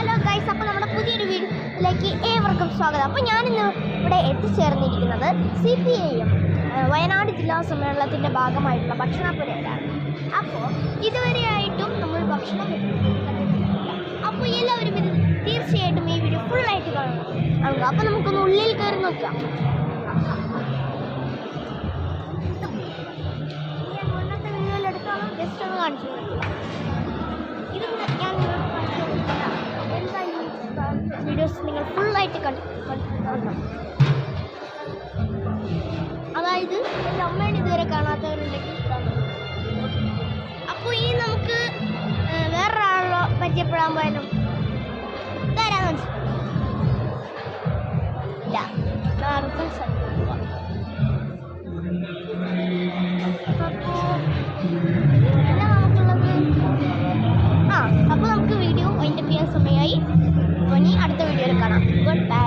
Hello guys അപ്പോൾ നമ്മുടെ പുതിയൊരു വീഡിയോയിലേക്ക് ഏവർക്കും സ്വാഗതം. അപ്പോൾ ഞാനിന്ന് ഇവിടെ എത്തിച്ചേർന്നിരിക്കുന്നത് C P I M Wayanad ജില്ലാ സമ്മേളനത്തിന്റെ ഭാഗമായിട്ടുള്ള ഭക്ഷണപ്പുരയിലാണ് അപ്പോൾ ഇതുവരെയായിട്ടും നമ്മൾ ഭക്ഷണം അപ്പോൾ എല്ലാവരും ഇത് തീർച്ചയായിട്ടും ഈ വീഡിയോ ഫുള്ളായിട്ട് കാണണം. അപ്പോൾ നമുക്കൊന്ന് ഉള്ളിൽ കയറി നോക്കാം. ഞാൻ മുന്നത്തെ വീഡിയോയിൽ എടുത്തോളം ജസ്റ്റ് ഒന്ന് കാണിച്ചു നിങ്ങൾ ഫുള്ളായിട്ട് കണ്ടു കണ്ടോ? അതായത് എന്റെ അമ്മേനെ ഇതുവരെ കാണാത്തവരുണ്ടെങ്കിൽ അപ്പോൾ ഈ നമുക്ക് വേറൊരാളോ പരിചയപ്പെടാൻ പോയാലും ഇതാരാ ഇല്ല പിന്നെ பண்ணி அடுத்த வீடியோ இருக்கானா குட் பை